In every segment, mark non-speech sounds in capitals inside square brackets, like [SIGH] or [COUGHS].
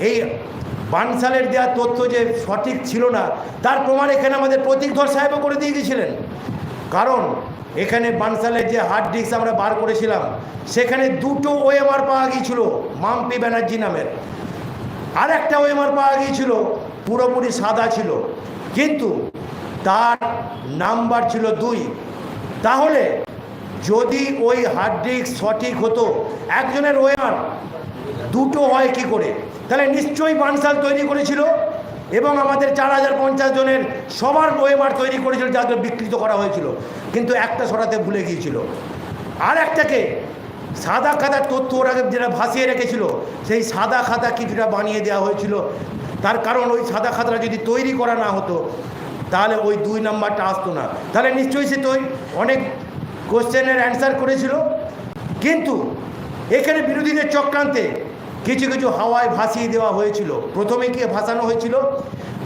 এই বানসালের দেওয়া তথ্য যে সঠিক ছিল না, তার প্রমাণ এখানে আমাদের প্রতীকধর সাহেবও করে দিয়ে গেছিলেন। কারণ এখানে বানসালের যে হার্ড ডিস্ক আমরা বার করেছিলাম, সেখানে দুটো ওএমআর পাওয়া গিয়েছিল, মাম্পি ব্যানার্জি নামের। আর একটা ওএমআর পাওয়া গিয়েছিল, পুরোপুরি সাদা ছিল। কিন্তু তার নাম্বার ছিল দুই। তাহলে যদি ওই হার্ড ডিস্ক সঠিক হতো, একজনের ওএমআর দুটো হয় কি করে? তাহলে নিশ্চয়ই বানসাল তৈরি করেছিল এবং আমাদের চার হাজার পঞ্চাশ জনের সবার ওএমআর তৈরি করেছিল যাদের বিকৃত করা হয়েছিল। কিন্তু একটা সরাতে ভুলে গিয়েছিল। আর একটাকে সাদা খাতার তথ্য ওরা যেটা ভাসিয়ে রেখেছিল, সেই সাদা খাতা কিছুটা বানিয়ে দেওয়া হয়েছিল। তার কারণ ওই সাদা খাতাটা যদি তৈরি করা না হতো, তাহলে ওই দুই নাম্বারটা আসতো না। তাহলে নিশ্চয়ই সে তৈরি অনেক কোশ্চেনের অ্যান্সার করেছিল। কিন্তু এখানে বিরোধীদের চক্রান্তে কিছু কিছু হাওয়ায় ভাসিয়ে দেওয়া হয়েছিল। প্রথমে কি ভাসানো হয়েছিল?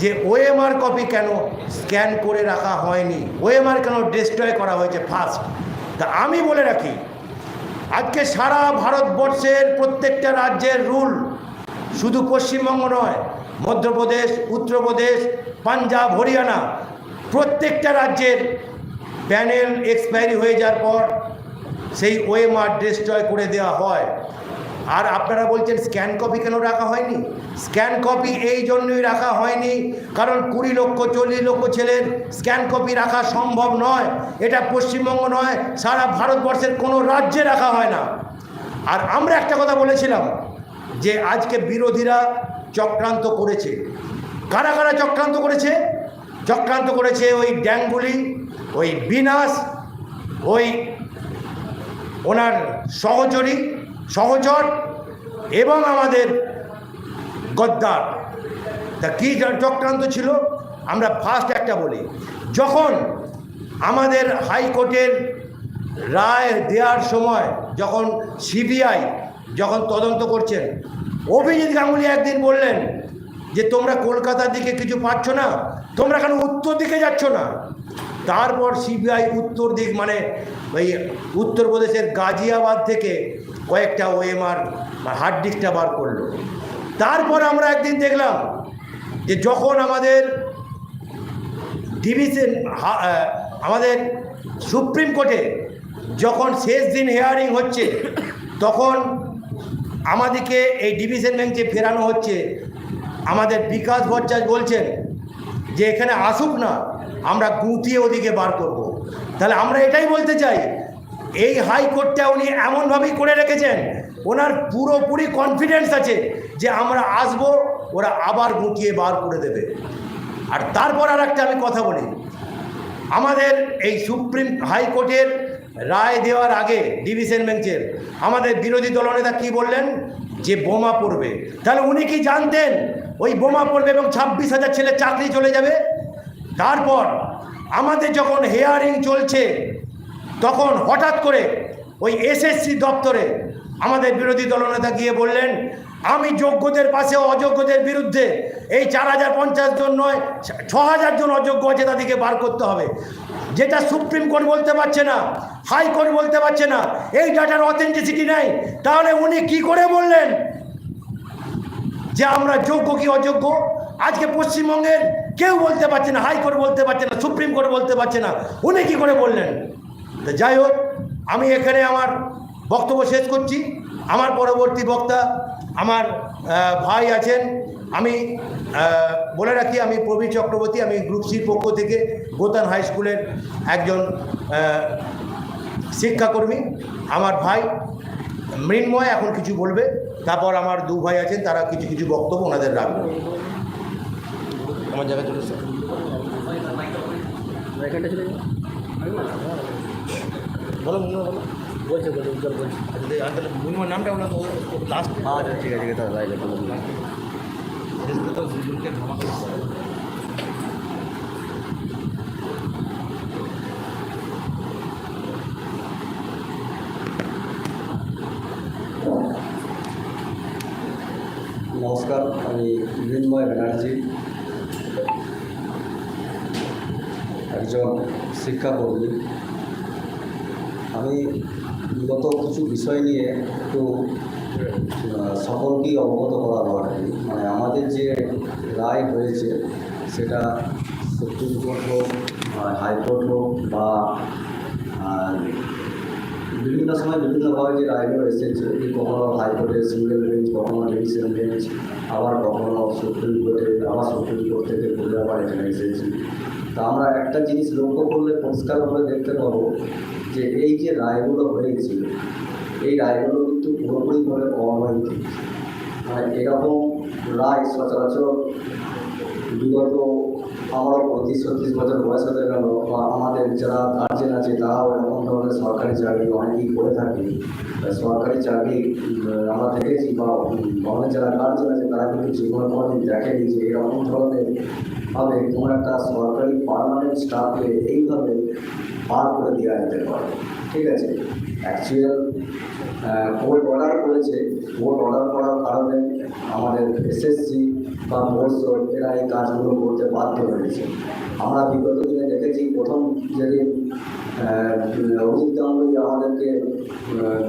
যে ওএমআর কপি কেন স্ক্যান করে রাখা হয়নি? ওএমআর কেন ডিস্ট্রয় করা হয়েছে ফার্স্ট তা আমি বলে রাখি, আজকে সারা ভারতবর্ষের প্রত্যেকটা রাজ্যের রুল শুধু পশ্চিমবঙ্গ নয়, মধ্যপ্রদেশ, উত্তরপ্রদেশ, পাঞ্জাব, হরিয়ানা, প্রত্যেকটা রাজ্যের প্যানেল এক্সপায়ারি হয়ে যাওয়ার পর সেই ওএমআর ডিস্ট্রয় করে দেওয়া হয়। আর আপনারা বলছেন স্ক্যান কপি কেন রাখা হয়নি? স্ক্যান কপি এই জন্যই রাখা হয়নি, কারণ কুড়ি লক্ষ, চল্লিশ লক্ষ ছেলের স্ক্যান কপি রাখা সম্ভব নয়। এটা পশ্চিমবঙ্গ নয়, সারা ভারতবর্ষের কোনো রাজ্যে রাখা হয় না। আর আমরা একটা কথা বলেছিলাম যে আজকে বিরোধীরা চক্রান্ত করেছে। কারা কারা চক্রান্ত করেছে? চক্রান্ত করেছে ওই ড্যাঙ্গুলি, ওই বিনাশ, ওই ওনার সহচরী সহচর এবং আমাদের গদ্দার। তা কী চক্রান্ত ছিল? আমরা ফার্স্ট একটা বলি। যখন আমাদের হাইকোর্টের রায় দেওয়ার সময় যখন সিবিআই যখন তদন্ত করছেন, অভিজিৎ গাঙ্গুলি একদিন বললেন যে, তোমরা কলকাতার দিকে কিছু পাচ্ছ না, তোমরা কেন উত্তর দিকে যাচ্ছ না? তারপর সিবিআই উত্তর দিক মানে ওই উত্তরপ্রদেশের গাজিয়াবাদ থেকে কয়েকটা ওএমআর হার্ড ডিস্কটা বার করল তারপর আমরা একদিন দেখলাম যে যখন আমাদের ডিভিশন আমাদের সুপ্রিম কোর্টে যখন শেষ দিন হেয়ারিং হচ্ছে, তখন আমাদেরকে এই ডিভিশন বেঞ্চে ফেরানো হচ্ছে, আমাদের বিকাশ ভট্টাচার্য বলছেন যে এখানে আসুক না, আমরা গুঁতিয়ে ওদিকে বার করব। তাহলে আমরা এটাই বলতে চাই এই হাইকোর্টটা উনি এমনভাবেই করে রেখেছেন। ওনার পুরোপুরি কনফিডেন্স আছে যে আমরা আসব, ওরা আবার গুটিয়ে বার করে দেবে। আর তারপর আর একটা আমি কথা বলি। আমাদের এই সুপ্রিম হাইকোর্টের রায় দেওয়ার আগে ডিভিশন বেঞ্চের আমাদের বিরোধী দলনেতা কি বললেন? যে বোমা পড়বে। তাহলে উনি কি জানতেন ওই বোমা পড়বে এবং ছাব্বিশ হাজার ছেলে চাকরি চলে যাবে? তারপর আমাদের যখন হেয়ারিং চলছে তখন হঠাৎ করে ওই এসএসসি দপ্তরে আমাদের বিরোধী দলনেতা গিয়ে বললেন, আমি যোগ্যদের পাশে অযোগ্যদের বিরুদ্ধে এই চার হাজার পঞ্চাশ জন নয়, ছ হাজার জন অযোগ্য আছে তাদেরকে বার করতে হবে। যেটা সুপ্রিম কোর্ট বলতে পারছে না হাইকোর্ট বলতে পারছে না, এই ডাটার অথেন্টিসিটি নেই, তাহলে উনি কি করে বললেন যে আমরা যোগ্য কি অযোগ্য? আজকে পশ্চিমবঙ্গের কেউ বলতে পারছে না হাইকোর্ট বলতে পারছে না, সুপ্রিম কোর্ট বলতে পারছে না, উনি কি করে বললেন? তো যাই হোক আমি এখানে আমার বক্তব্য শেষ করছি আমার পরবর্তী বক্তা আমার ভাই আছেন আমি বলে রাখি আমি প্রবীর চক্রবর্তী আমি গ্রুপ সির পক্ষ থেকে গোতান হাই স্কুলের একজন শিক্ষাকর্মী আমার ভাই মৃন্ময় এখন কিছু বলবে তারপর আমার দু ভাই আছেন তারা কিছু কিছু বক্তব্য ওনাদের রাখবে আমার জায়গা চলে এসেছে। এখানটা চলে যাও বলো মৃন্ময় বলো বলছে বলছে উজ্জ্বল বলছে আচ্ছা, মৃন্ময় নামটা বলো লাস্ট আচ্ছা ঠিক আছে ঠিক আছে তাহলে রাইলে বলুন নমস্কার আমি মৃন্ময় ব্যানার্জি একজন শিক্ষাকর্মী আমি বিগত কিছু বিষয় নিয়ে একটু সকলকেই অবগত করাবো আর কি। মানে রায় হয়েছে, সেটা সুপ্রিম কোর্ট হোক হাইকোর্ট হোক, বা বিভিন্ন সময় বিভিন্নভাবে যে রায়গুলো এসেছে, যে কখনো হাইকোর্টের সিঙ্গেল বেঞ্চ কখনো ডিভিশন বেঞ্চ আবার কখনো সুপ্রিম কোর্টে, আবার সুপ্রিম কোর্ট থেকে ঘুরে আবার এখানে এসেছি। তা আমরা একটা জিনিস লক্ষ্য করলে পরিষ্কারভাবে দেখতে পাবো যে এই যে রায়গুলো হয়েছিল এই রায়গুলো কিন্তু পুরোপুরিভাবে অনৈতিক মানে এরকম রায় সচরাচর বিগত আমারও পঁচিশ, ছত্রিশ বছর বয়স হতে গেল, বা আমাদের যারা গার্জেন আছে, তারাও এরকম ধরনের সরকারি চাকরি অনেকেই করে থাকে। সরকারি চাকরি আমরা দেখেছি, বা আমাদের যারা গার্জেন আছে, তারা কিন্তু জীবনে কোনোদিন দেখেনি যে এরকম ধরনের ভাবে কোনো একটা সরকারি পারমানেন্ট স্টাফকে এইভাবে পার করে দেওয়া যেতে পারে। ঠিক আছে? অ্যাকচুয়াল কোর্ট অর্ডার করেছে। কোর্ট অর্ডার করার কারণে আমাদের এসএসসি বা বোর্ড এরা এই কাজগুলো করতে বাধ্য হয়েছে। আমরা বিগত দিনে দেখেছি, প্রথম যেদিন গাঙ্গুলি আমাদেরকে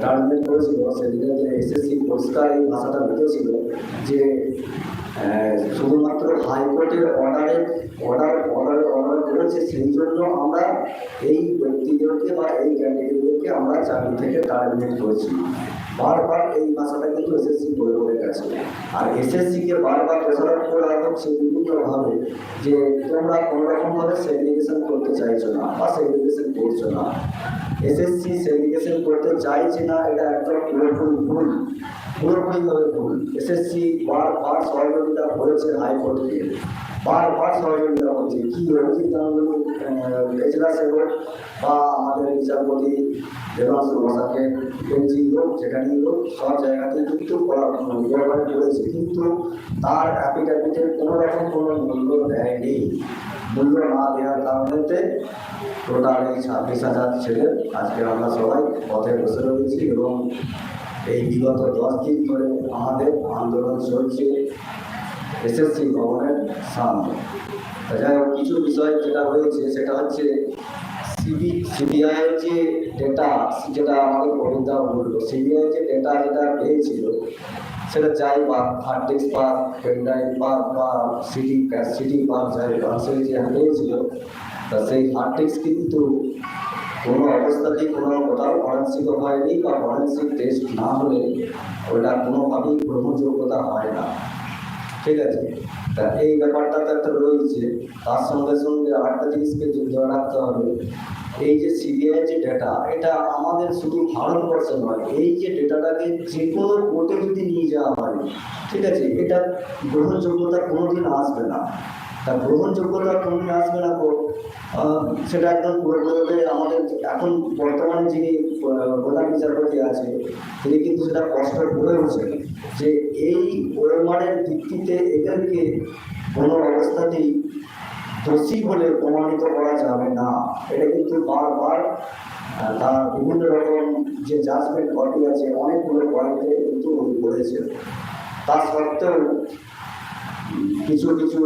টার্মিনেট করেছিল সেদিনে যে এসএসসি পরিষ্কার এই ভাষাটা বেঁধেছিল যে শুধুমাত্র হাইকোর্টের অর্ডারে, অর্ডার অর্ডার অর্ডার করেছে, সেই জন্য আমরা এই ব্যক্তিদেরকে বা এই ক্যান্ডিডেটদেরকে আমরা চাকরি থেকে টার্মিনেট করেছি। বারবার এই ভাষাটা কিন্তু এসএসসি বলে বলে গেছে আর এসএসসিকে বারবার দোষারোপ করে হচ্ছে বিভিন্নভাবে যে তোমরা কোনোরকমভাবে সেগ্রিগেশন করতে চাইছো না বা সেগ্রিগেশন করছ না। এসএসসি সেগ্রিগেশন করতে চাইছে না, এটা একদম পুরোপুরি ভুল, পুরোপুরিভাবে ভুল। এসএসসি বারবার সহযোগিতা করেছে হাইকোর্টকে বারবার সহযোগিতা করছে। কি অভিজিৎ গাঙ্গুলি এজলাসে হোক বা আমাদের বিচারপতি দেবাংশু বসাকে বেঞ্চি হোক, যেখানেই হোক, সব জায়গাতে কিন্তু করেছে। কিন্তু তার অ্যাপিডাভিটের কোনো রকম কোনো মূল্য দেয়নি। মূল্য না দেওয়ার কারণেতে টোটাল এই ছাব্বিশ হাজার ছেলে আজকে আমরা সবাই পথে বসে রয়েছি এবং এই বিগত দশ দিন ধরে আমাদের আন্দোলন চলছে এসএসসি ভবনের সামনে। যাই হোক, কিছু বিষয় যেটা হয়েছে সেটা হচ্ছে সিবি সিবিআইয়ের যে ডেটা যেটা আমাদের কবিতা বলল, সিবিআই যে ডেটা যেটা পেয়েছিল সেটা যাই পাক হার্ড ডিস্ক পাক পেনড্রাইভ পাক বা সিডি সিডি পাক যাই পাক সেই যে পেয়েছিল তা সেই হার্ড ডিস্ক কিন্তু কোনো অবস্থাতেই কোনো কোথাও ফরেন্সিক হয়নি বা ফরেন্সিক টেস্ট না হলে ওটা কোনোভাবেই গ্রহণযোগ্যতা হয় না। ঠিক আছে? তা এই ব্যাপারটা তো একটা রয়েছে। তার সঙ্গে সঙ্গে আরেকটা জিনিসকে ধরে রাখতে হবে। এই যে সিবিআই যে ডেটা এটা আমাদের শুধু ভারতবর্ষে নয়, এই যে ডেটাটাকে যে কোনো কোর্টে যদি নিয়ে যাওয়া হয়, ঠিক আছে, এটা গ্রহণযোগ্যতা কোনোদিন আসবে না। তা গ্রহণযোগ্যতা কোনোদিন আসবে না সেটা একদম পুরোপুরি আমাদের এখন বর্তমানে যিনি প্রধান বিচারপতি আছে, তিনি কিন্তু সেটা কষ্ট করেওছেন যে এই ওয়েমারের ভিত্তিতে এদেরকে কোনো অবস্থাতেই দোষী বলে প্রমাণিত করা যাবে না। এটা কিন্তু বারবার তার বিভিন্ন রকম যে জাজমেন্ট বডি আছে, অনেকগুলো পয়েন্টে কিন্তু বলেছে তা সত্ত্বেও কিছু কিছু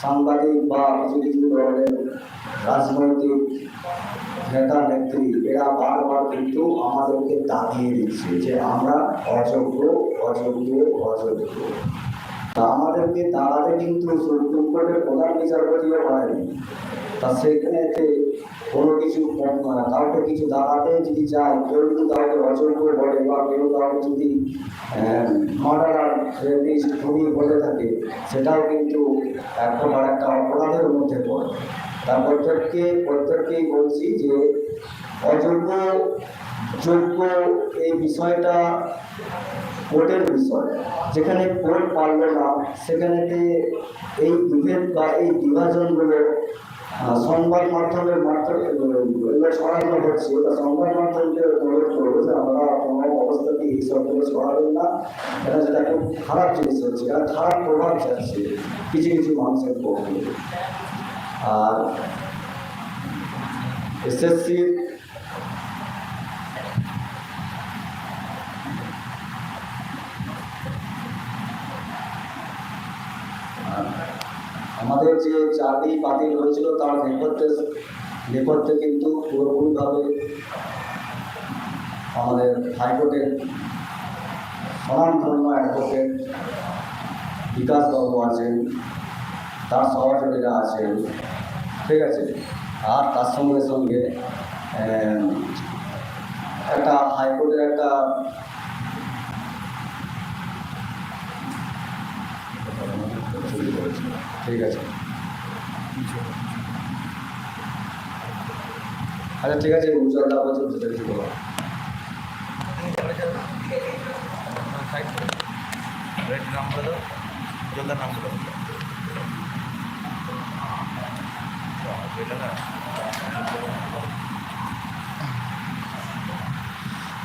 সাংবাদিক বা কিছু কিছু ধরনের রাজনৈতিক নেতা, নেত্রী, এরা বারবার কিন্তু আমাদেরকে দাবিয়ে দিচ্ছে যে আমরা অযোগ্য অযোগ্য অযোগ্য। আমাদেরকে দাঁড়াতে কিন্তু সুপ্রিম কোর্টের প্রধান বিচারপতিও হয়নি তা সেখানেতে কোনো কিছু কাউকে কিছু দাঁড়াতে যদি চায় কেউ যদি কাউকে অযোগ্য বলে বা কেউ কাউকে যদি মার্ডারার রেপিস্ট বলে থাকে, সেটাও কিন্তু এক প্রকার একটা অপরাধের মধ্যে পড়ে। তা প্রত্যেককে, প্রত্যেককেই বলছি যে অযোগ্য যোগ্য এই বিষয়টা কোর্টের বিষয়। যেখানে কোর্ট পারল না, সেখানেতে এই বিভেদ বা এই বিভাজনগুলো সংবাদ মাধ্যমের মাধ্যমে ছড়ানো হচ্ছে। বা সংবাদ মাধ্যমকে অনুরোধ করব যে আমরা কোনো অবস্থাতেই এই সবগুলো ছড়াবেন না। এটা যেটা খুব খারাপ জিনিস হচ্ছে, এটা খারাপ প্রভাব যাচ্ছে কিছু কিছু মানুষের পক্ষে আর এসএসসির আমাদের যে চাকরি বাতিল হয়েছিল, তার নেপথ্যে নেপথ্যে কিন্তু পুরোপুরিভাবে আমাদের হাইকোর্টের স্বনামধন্য অ্যাডভোকেট বিকাশবাবু আছেন তার সহযোগিতা আছে, ঠিক আছে? আর তার সঙ্গে সঙ্গে একটা হাইকোর্টের একটা ঠিক আছে। আচ্ছা ঠিক আছে উজ্জ্বলদা বলছে সেটা কিছু বলো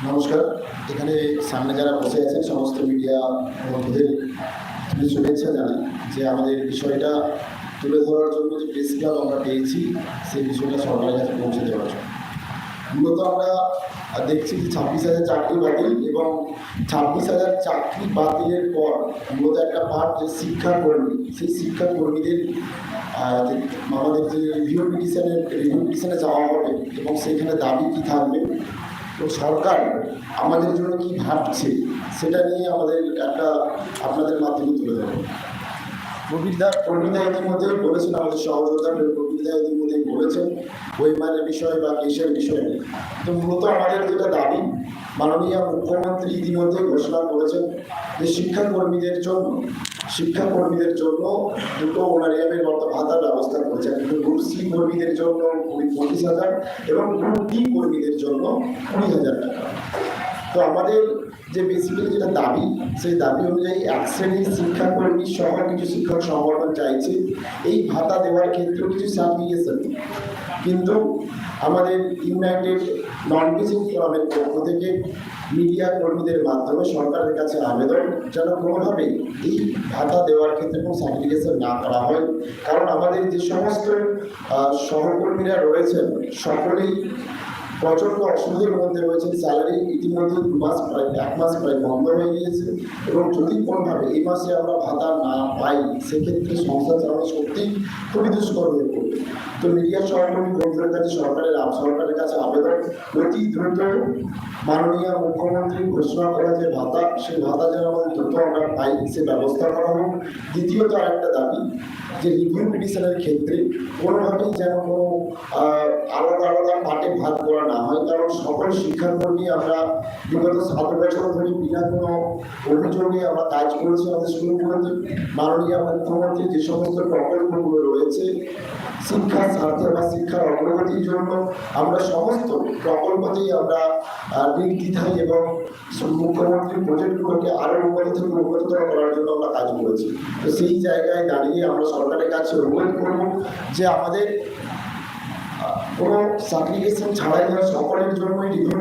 নমস্কার। এখানে সামনে যারা বসে আছেন, সমস্ত মিডিয়া বন্ধুদের আমি শুভেচ্ছা জানাই। যে আমাদের বিষয়টা তুলে ধরার জন্য যে প্রেস ক্লাব আমরা পেয়েছি, সেই বিষয়টা সরকারের কাছে পৌঁছে দেওয়ার জন্য। মূলত আমরা দেখছি যে ছাব্বিশ হাজার চাকরি বাতিল এবং ছাব্বিশ হাজার চাকরি বাতিলের পর মূলত একটা পার্ট যে শিক্ষাকর্মী, সেই শিক্ষাকর্মীদের আমাদের যে রিভিউ পিটিশনের রিভিউ পিটিশনে যাওয়া হবে এবং সেখানে দাবি কী থাকবে তো সরকার আমাদের জন্য কি ভাবছে, সেটা নিয়ে আমাদের একটা আপনাদের মাধ্যমে তুলে ধরবো। প্রবীরদা প্রবীরদা ইতিমধ্যে বলেছেন, আমাদের সহযোগিতা প্রবীরদা ইতিমধ্যে বলেছেন বইমানের বিষয় বা কেসের বিষয় তো মূলত আমাদের যেটা দাবি, মাননীয় মুখ্যমন্ত্রী ইতিমধ্যে ঘোষণা করেছেন যে শিক্ষাকর্মীদের জন্য শিক্ষাকর্মীদের জন্য দুটো ওনারিয়ামের মতো ভাতার ব্যবস্থা করেছেন গ্রুপ সি কর্মীদের জন্য কুড়ি পঁচিশ হাজার এবং গ্রুপ ডি কর্মীদের জন্য কুড়ি হাজার টাকা। তো আমাদের যে বেসিক্যালি যেটা দাবি, সেই দাবি অনুযায়ী এক শ্রেণির শিক্ষাকর্মী সহ কিছু শিক্ষক সংগঠন চাইছে এই ভাতা দেওয়ার ক্ষেত্রেও কিছু সার্টিফিকেশন কিন্তু আমাদের ইউনাইটেড নন টিচিং ক্লাবের পক্ষ থেকে মিডিয়া কর্মীদের মাধ্যমে সরকারের কাছে আবেদন যেন কোনোভাবে এই ভাতা দেওয়ার ক্ষেত্রে কোনো সার্টিফিকেশন না করা হয়। কারণ আমাদের যে সমস্ত সহকর্মীরা রয়েছেন, সকলেই প্রচণ্ড অসুবিধার মধ্যে রয়েছেন স্যালারি ইতিমধ্যে দু মাস প্রায়, এক মাস প্রায় বন্ধ হয়ে গিয়েছে এবং যদি কোনোভাবে এই মাসে আমরা ভাতা না পাই, সেক্ষেত্রে সংসার চালানো সত্যি খুবই দুষ্কর হয়ে তো মিডিয়া সহকর্মী বন্ধুদের কাছে সরকারের সরকারের কাছে আবেদন অতি দ্রুত মাননীয় মুখ্যমন্ত্রী ঘোষণা করা যে ভাতা, সেই ভাতা যেন আমাদের দ্রুত আমরা পাই, সে ব্যবস্থা করা হোক। দ্বিতীয়ত আরেকটা দাবি, যে রিভিউ পিটিশনের ক্ষেত্রে কোনোভাবেই যেন কোনো আলাদা আলাদা পার্টে ভাগ করা না হয়। কারণ সকল শিক্ষাকর্মী আমরা বিগত সাত বছর ধরে বিনা কোনো অভিযোগে আমরা কাজ করেছি আমাদের স্কুলগুলোতে মাননীয় মুখ্যমন্ত্রী যে সমস্ত প্রকল্পগুলো রয়েছে শিক্ষার স্বার্থে বা শিক্ষার অগ্রগতির জন্য আমরা সমস্ত প্রকল্পতেই আমরা নির্দ্বিধায় এবং মুখ্যমন্ত্রীর প্রজেক্টগুলোকে আরও উন্নত থেকে করার জন্য আমরা কাজ করেছি। তো সেই জায়গায় দাঁড়িয়ে আমরা সরকারের কাছে অনুরোধ করব যে আমাদের কোনো সার্টিফিকেশন ছাড়াই যেন সকলের জন্যই রিভিউ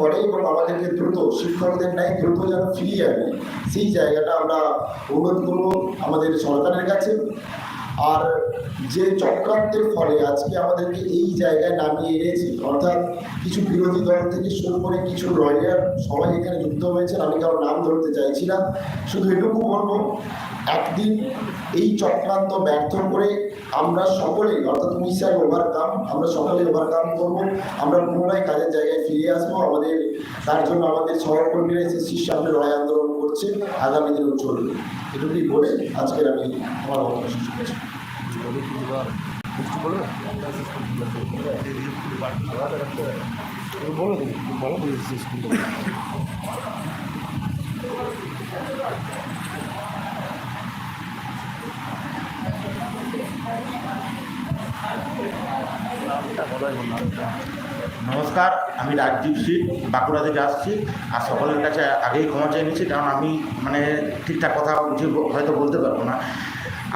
করে এবং আমাদেরকে দ্রুত শিক্ষকদের ন্যায় দ্রুত যেন ফিরিয়ে আনে। সেই জায়গাটা আমরা অনুরোধ করব আমাদের সরকারের কাছে। আর যে চক্রান্তের ফলে আজকে আমাদেরকে এই জায়গায় নামিয়ে এনেছে, অর্থাৎ কিছু বিরোধী দল থেকে শুরু করে কিছু লয়ার সবাই এখানে যুক্ত হয়েছেন। আমি কারও নাম ধরতে চাইছি না, শুধু এটুকু বলব, একদিন এই চক্রান্ত ব্যর্থ করে আমরা সকলেই, অর্থাৎ উড়িষ্যার ওভারকাম আমরা সকলে ওভারকাম করব। আমরা পুনরায় কাজের জায়গায় ফিরে আসব। আমাদের, তার জন্য আমাদের সহকর্মীরা সামনে লড়াই আন্দোলন করছে আগামী দিনেও চলবে। এটুকুই বলে আজকের আমি আমার বক্তব্য শেষ করছি। বলো স্কুল নমস্কার, আমি রাজদীপ সিং, বাঁকুড়া থেকে আসছি। আর সকলের কাছে আগেই ক্ষমা চেয়ে নিচ্ছি, কারণ আমি মানে ঠিকঠাক কথা বুঝে হয়তো বলতে পারব না।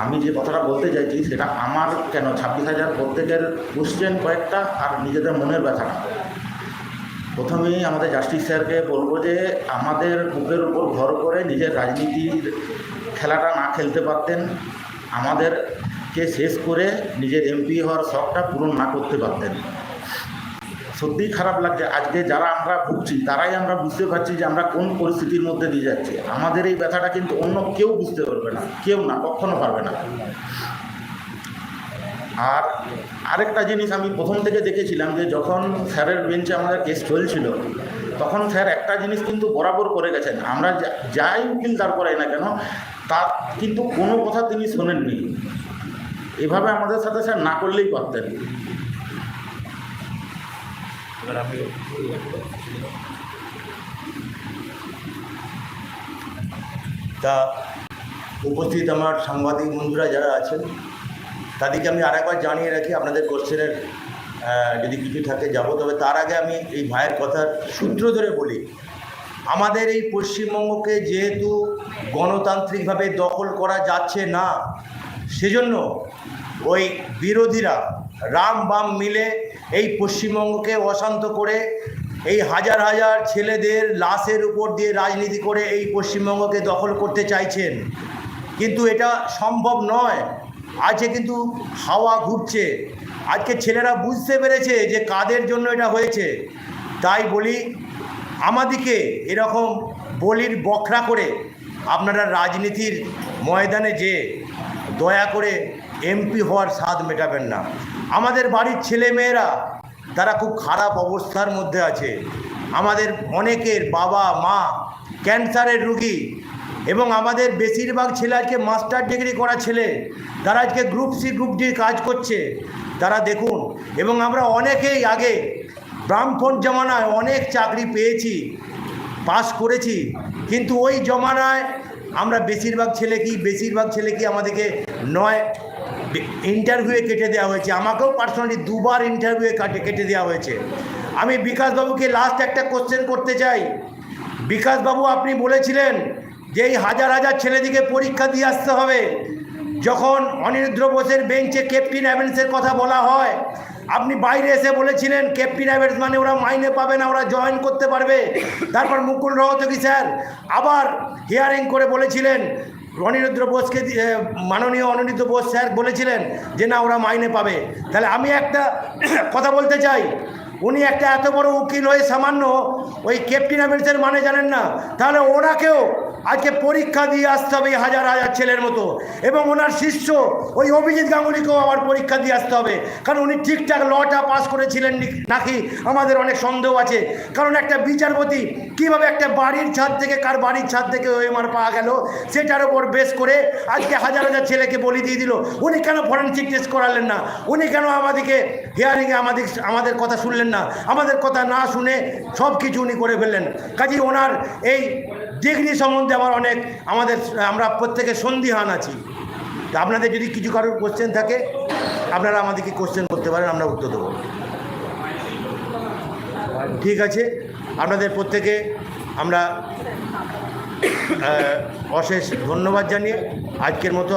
আমি যে কথাটা বলতে চাইছি, সেটা আমার কেন? ছাব্বিশ হাজার প্রত্যেকের কোশ্চেন কয়েকটা আর নিজেদের মনের ব্যথাটা প্রথমেই আমাদের জাস্টিস স্যারকে বলব যে, আমাদের বুকের উপর ভর করে নিজের রাজনীতির খেলাটা না খেলতে পারতেন। আমাদেরকে শেষ করে নিজের এমপি হওয়ার শখটা পূরণ না করতে পারতেন। সত্যিই খারাপ লাগছে। আজকে যারা আমরা ভুগছি, তারাই আমরা বুঝতে পারছি যে আমরা কোন পরিস্থিতির মধ্যে দিয়ে যাচ্ছি। আমাদের এই ব্যথাটা কিন্তু অন্য কেউ বুঝতে পারবে না। কেউ না, কখনো পারবে না। আর আরেকটা জিনিস আমি প্রথম থেকে দেখেছিলাম যে যখন স্যারের বেঞ্চে আমাদের কেস চলছিল, তখন স্যার একটা জিনিস কিন্তু বরাবর করে গেছেন। আমরা যাই উকিল দাঁড় করাই না কেন, তার কিন্তু কোনো কথা তিনি শোনেননি। এভাবে আমাদের সাথে স্যার না করলেই পারতেন। তা উপস্থিত আমার সাংবাদিক বন্ধুরা যারা আছেন, তাদেরকে আমি আরেকবার জানিয়ে রাখি, আপনাদের কোশ্চেনের যদি কিছু থাকে যাব, তবে তার আগে আমি এই ভাইয়ের কথার সূত্র ধরে বলি, আমাদের এই পশ্চিমবঙ্গকে যেহেতু গণতান্ত্রিকভাবে দখল করা যাচ্ছে না, সেজন্য ওই বিরোধীরা রাম বাম মিলে এই পশ্চিমবঙ্গকে অশান্ত করে এই হাজার হাজার ছেলেদের লাশের উপর দিয়ে রাজনীতি করে এই পশ্চিমবঙ্গকে দখল করতে চাইছেন। কিন্তু এটা সম্ভব নয়। আজকে কিন্তু হাওয়া ঘুরছে। আজকে ছেলেরা বুঝতে পেরেছে যে কাদের জন্য এটা হয়েছে। তাই বলি, আমাদিকে এরকম বলির বখরা করে আপনারা রাজনীতির ময়দানে যে দয়া করে এমপি হওয়ার স্বাদ মেটাবেন না। আমাদের বাড়ির ছেলে মেয়েরা তারা খুব খারাপ অবস্থার মধ্যে আছে। আমাদের অনেকের বাবা, মা ক্যান্সারের রুগী এবং আমাদের বেশিরভাগ ছেলে আজকে মাস্টার ডিগ্রি করা ছেলে। তারা আজকে গ্রুপ সি, গ্রুপ ডি কাজ করছে। তারা দেখুন, এবং আমরা অনেকেই আগে ব্রাহ্মণ জমানায় অনেক চাকরি পেয়েছি পাস করেছি, কিন্তু ওই জমানায় আমরা বেশিরভাগ ছেলে কি বেশিরভাগ ছেলে কি আমাদেরকে নয় ইন্টারভিউয়ে কেটে দেওয়া হয়েছে। আমাকেও পার্সোনালি দুবার ইন্টারভিউয়ে কাটে, কেটে দেওয়া হয়েছে। আমি বিকাশবাবুকে লাস্ট একটা কোশ্চেন করতে চাই। বিকাশবাবু, আপনি বলেছিলেন যে এই হাজার হাজার ছেলেদিকে পরীক্ষা দিয়ে আসতে হবে। যখন অনিরুদ্র বোসের বেঞ্চে ক্যাপ্টেন অ্যাভেন্সের কথা বলা হয়, আপনি বাইরে এসে বলেছিলেন ক্যাপ্টেন অ্যাভেন্স মানে ওরা মাইনে পাবে না, ওরা জয়েন করতে পারবে। তারপর মুকুল রহতকি স্যার আবার হিয়ারিং করে বলেছিলেন অনিরুদ্র বোসকে মাননীয় অনিরুদ্ধ বোস স্যার বলেছিলেন যে না, ওরা মাইনে পাবে। তাহলে আমি একটা [COUGHS] কথা বলতে চাই। উনি একটা এত বড় উকিল হয়ে সামান্য ওই ক্যাপ্টেন আমেরিকার মানে জানেন না। তাহলে ওনাকেও আজকে পরীক্ষা দিয়ে আসতে হবে হাজার হাজার ছেলের মতো। এবং ওনার শিষ্য, ওই অভিজিৎ গাঙ্গুলিকেও আবার পরীক্ষা দিয়ে আসতে হবে। কারণ উনি ঠিকঠাক লটা পাস করেছিলেন নাকি? আমাদের অনেক সন্দেহ আছে। কারণ একটা বিচারপতি, কীভাবে একটা বাড়ির ছাদ থেকে কার বাড়ির ছাদ থেকে ওএমআর পাওয়া গেল, সেটার ওপর বেস করে আজকে হাজার হাজার ছেলেকে বলি দিয়ে দিল। উনি কেন ফরেন্সিক টেস্ট করালেন না? উনি কেন আমাদেরকে হিয়ারিংয়ে আমাদের আমাদের কথা শুনলেন না? আমাদের কথা না শুনে সব কিছু উনি করে ফেললেন। কাজেই ওনার এই ডিগ্রি সম্বন্ধে আমার অনেক আমাদের, আমরা প্রত্যেকে সন্দিহান আছি। তা আপনাদের যদি কিছু কারোর কোশ্চেন থাকে, আপনারা আমাদেরকে কোশ্চেন করতে পারেন, আমরা উত্তর দেবো। ঠিক আছে? আপনাদের প্রত্যেকে আমরা অশেষ ধন্যবাদ জানিয়ে আজকের মতো